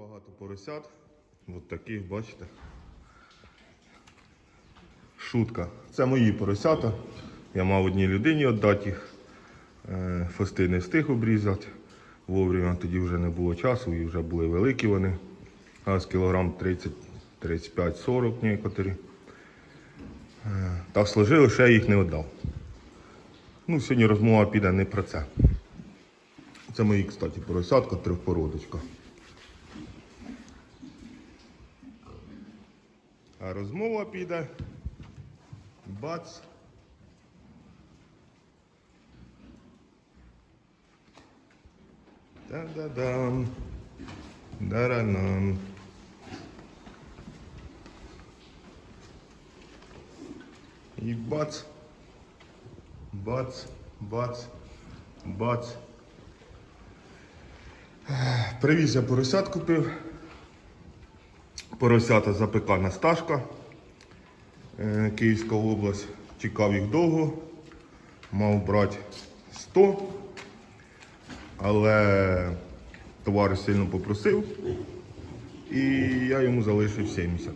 багато поросят. От таких, бачите. Шутка. Це мої поросята. Я мав одній людині віддати їх. Е, Фости не встиг обрізати. Вовремя тоді вже не було часу і вже були великі вони. А з кілограм 30, 35, 40 некоторі. Е, Так сложили, що я їх не віддав. Ну, сьогодні розмова піде не про це. Це мої, кстати, поросятка, трьохпородочка. Розмова піде. Бац. Та-да-дам. Даранам. І бац. Бац, бац, бац. Привіз я поросят купив. Поросята запекана стажка. Е, Київська область. Чекав їх довго. Мав брати 100. Але товариш сильно попросив. І я йому залишив 70.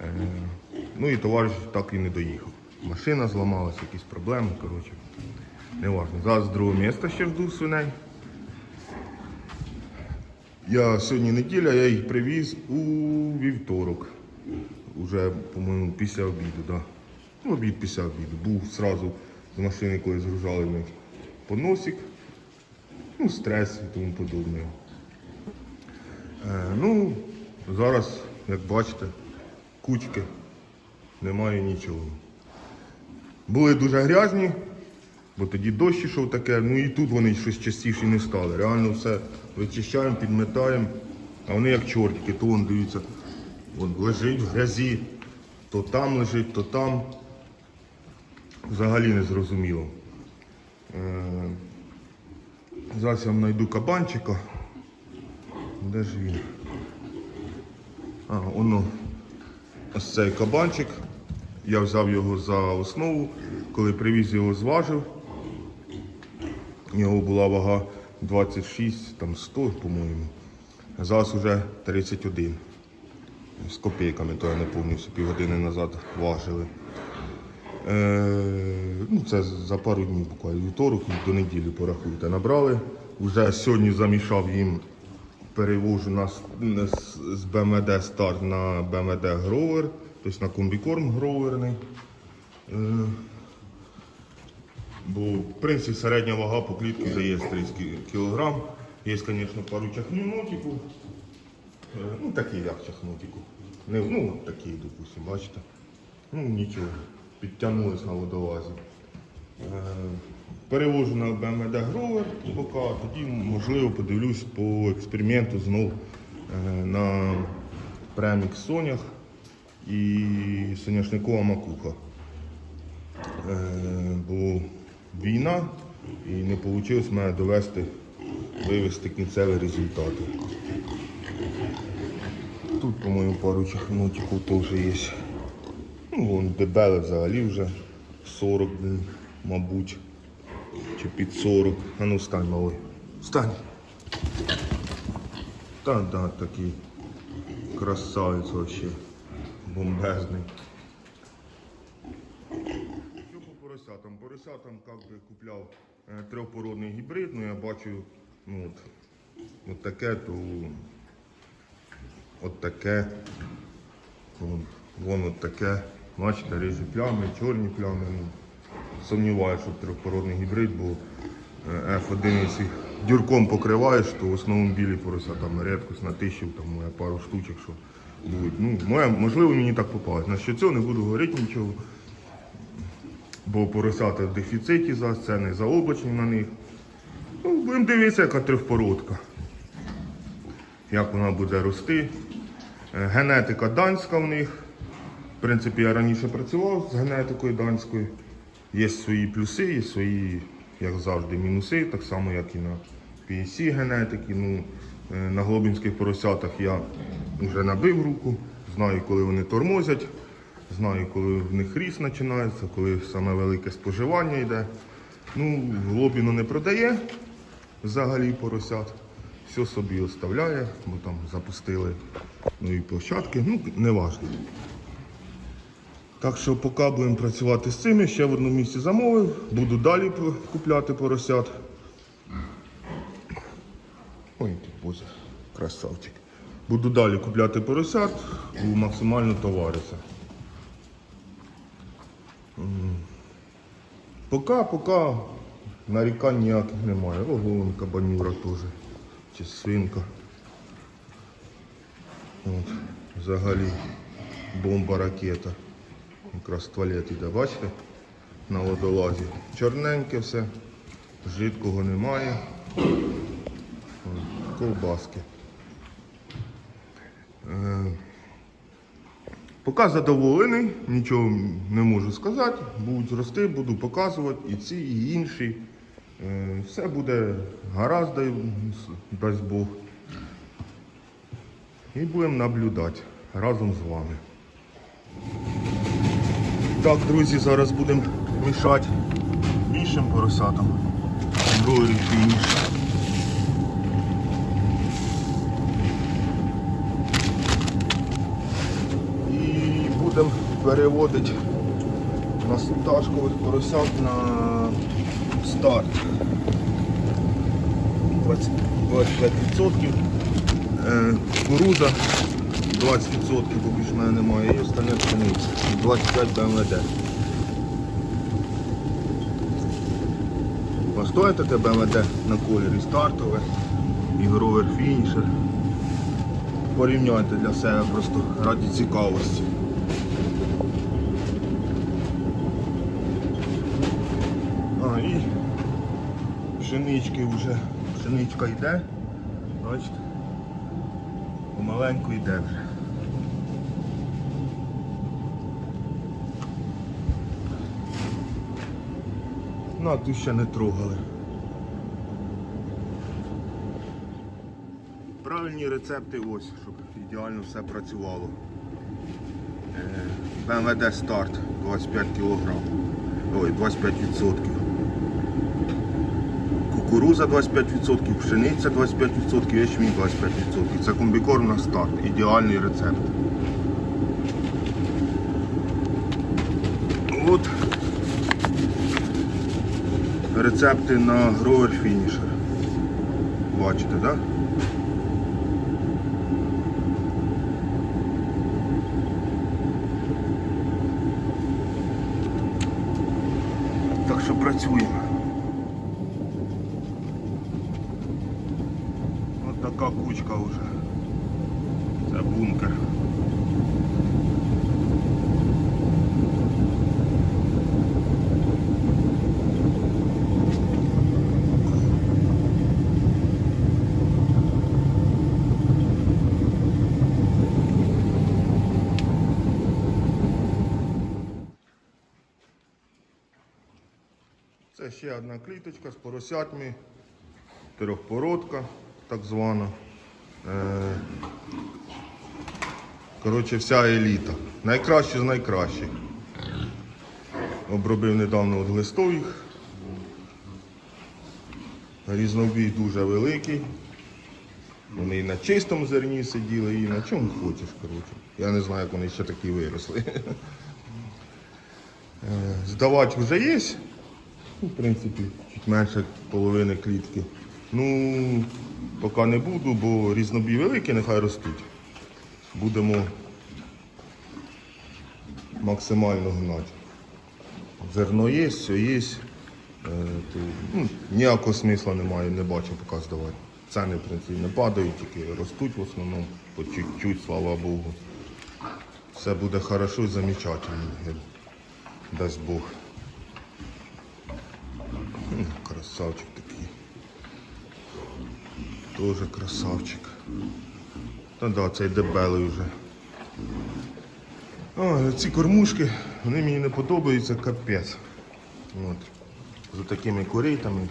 Е, Ну і товариш так і не доїхав. Машина зламалась, якісь проблеми, коротше. Не важно. Зараз з другого міста ще жду свиней. Я сьогодні неділя, я їх привіз у вівторок. Уже, по-моєму, після обіду, да. Ну, обід після обіду. Був зразу з машини, коли згружали в них поносик. Ну, стрес і тому подобне. Е, ну, зараз, як бачите, кучки. Немає нічого. Були дуже грязні, бо тоді дощ ішов таке, ну і тут вони щось частіше не стали. Реально все вичищаємо, підметаємо, а вони як чортики, то вон дивіться, вон лежить в грязі, то там лежить, то там. Взагалі не зрозуміло. Е, Зараз я знайду кабанчика. Де ж він? А, воно. Ось цей кабанчик. Я взяв його за основу. Коли привіз його зважив. У нього була вага 26, там 100, по-моєму. Зараз вже 31. З копійками, то я не пам'ятаю, півгодини назад важили. Е, ну, це за пару днів буквально вівторок до неділі порахуйте. Набрали. Вже сьогодні замішав їм, перевожу на, з БМД старт на БМД Гровер, тобто на комбікорм гроверний. Е, бо, в принципі, середня вага по клітці вже є 30 кг. Є, звісно, пару чахнутиків. Е, Ну, такі як чахнутику. Не, ну, такі, допустимо, бачите. Ну, нічого. Підтягнулись на водолазі. Е, Перевожу на БМД Гровер поки, а тоді, можливо, подивлюсь по експерименту знов е, на премікс Сонях і соняшникова макуха. Бо війна і не вийшло в мене довести, вивести кінцеві результати. Тут, по-моєму, пару чахнутиків теж є. Ну, вон дебеле взагалі вже 40, блін, мабуть. Чи під 40. А ну встань, малий. Встань. Та да, такий красавець вообще. Бомбезний. Що поросятам? Поросятам как би купляв е, трьохпородний гібрид, ну я бачу, ну от, от таке, то от таке. Вон, вон от таке. Бачите, рижі плями, чорні плями. Ну, сумніваюся, що трьохпородний гібрид, бо е, F1, якщо дюрком покриваєш, то в основному білі порося там рідкость на тисячу, там моя пару штучок, що будуть. Ну, моя, можливо, мені так попалось. На що цього не буду говорити нічого. Бо поросята в дефіциті зараз, ціни заоблачні на них. Ну, будемо дивитися, яка трьохпородка. Як вона буде рости. Е, Генетика данська в них. В принципі, я раніше працював з генетикою данською. Є свої плюси, є свої, як завжди, мінуси, так само, як і на PSC генетики. Ну, е, на глобінських поросятах я вже набив руку, знаю, коли вони тормозять, знаю, коли в них ріст починається, коли саме велике споживання йде. Ну, глобіну не продає взагалі поросят. Все собі оставляє, бо там запустили нові площадки. Ну, не важливо. Так що поки будемо працювати з цими, ще в одному місці замовив, буду далі купляти поросят. Ой, тут боже, красавчик. Буду далі купляти поросят, максимально товарися. Поки, поки нарікань ніяких немає. Ого, вон кабанюра теж. Чи свинка. От, взагалі бомба ракета. Якраз туалет іде, бачите? На водолазі. Чорненьке все, жидкого немає. Ковбаски. Поки задоволений, нічого не можу сказати. Будуть рости, буду показувати і ці, і інші. Е, Все буде гаразд, дасть Бог. І будемо наблюдати разом з вами. Так, друзі, зараз будемо мішати більшим поросятам. Бройлерів. І будемо переводити на пташкових поросят на старт. 20, 25%. Е, кукуруза 20%, бо більш в мене немає, і остальне пшениця. 25 БМВД. Постоїте те БМВД на кольорі стартове, ігровер фінішер. Порівняйте для себе просто раді цікавості. А, і пшенички вже, пшеничка йде, бачите, помаленьку йде вже. Ну, а тут ще не трогали. Правильні рецепти ось, щоб ідеально все працювало. Е, БМВД старт 25 кг. Ой, 25%. Кукуруза 25%, пшениця 25%, ячмінь 25%. Це комбікорм на старт. Ідеальний рецепт. От рецепти на Grower Finisher. Бачите, так? Так що працюємо. Ось така кучка вже. Це бункер. Це ще одна кліточка з поросятьми, трьохпородка, так звана. Е, Коротше, вся еліта. Найкращі з найкращих. Обробив недавно от глистов їх. Різнобій дуже великий. Вони і на чистому зерні сиділи, і на чому хочеш, коротше. Я не знаю, як вони ще такі виросли. Е, Здавач вже є. Ну, в принципі, чуть менше половини клітки. Ну, поки не буду, бо різнобій великі, нехай ростуть. Будемо максимально гнати. Зерно є, все є. Е, то, ну, ніякого смисла немає, не бачу поки здавати. Ціни, в принципі, не падають, тільки ростуть в основному, по чуть-чуть, слава Богу. Все буде хорошо і замечательно, дасть Бог. Красавчик такий. Тоже красавчик. Та да, цей дебелий вже. А, ці кормушки, вони мені не подобаються капець. От. З такими коритами.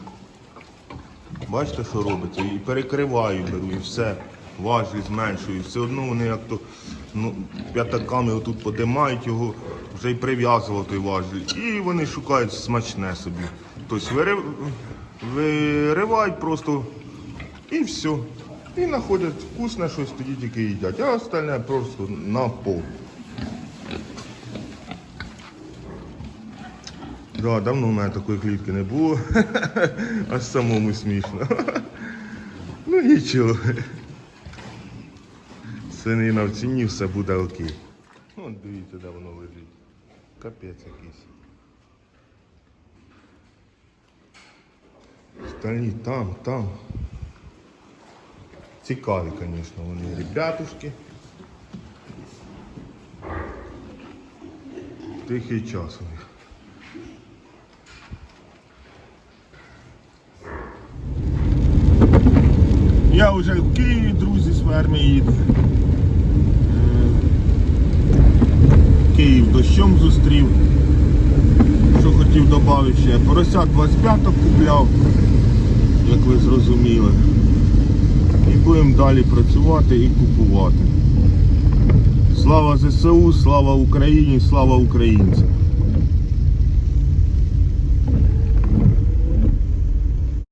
Бачите, що робиться? І перекриваю, беру і все. Важіль зменшую. Все одно вони як то ну, п'ятаками отут подимають його, вже й прив'язував той. І вони шукають смачне собі. Тобто вирив... виривають просто і все. І знаходять вкусне щось, тоді тільки а остальне просто на пол. Да, давно в мене такої клітки не було. Аж самому смішно. Ну нічого. Свинина в ціні, все буде окей. От дивіться, де воно лежить. Капець якийсь. Остальні там, там. Цікаві, звісно, вони ребятушки. Тихий час у них. Я вже в Києві, друзі, з ферми їду. Е, Київ дощом зустрів. Що хотів додати ще. Поросят 25 купляв, як ви зрозуміли. І будемо далі працювати і купувати. Слава ЗСУ, слава Україні, слава українцям.